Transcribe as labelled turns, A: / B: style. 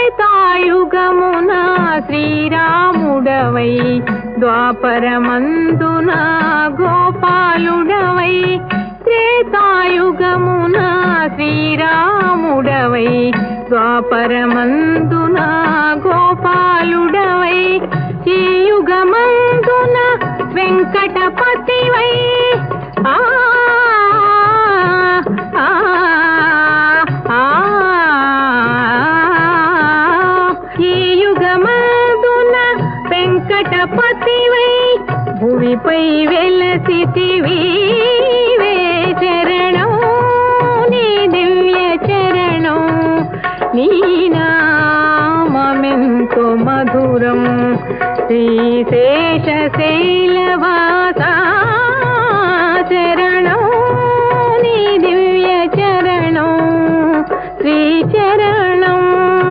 A: త్రేతాయుగమున శ్రీరాముడవై ద్వాపరమందున గోపాలుడవై త్రేతాయుగమున శ్రీరాముడవై ద్వాపరమందున గోపాలుడవై శ్రీయుగమందున వెంకటపతివై. ప్రమాదున వెంకటపతివై భూమిపై వెలసితివి చరణం నీ దివ్య చరణం నీ నామెంతో మధురం. శ్రీశేషశైలవాసా చరణం నీ దివ్య చరణం. శ్రీచరణ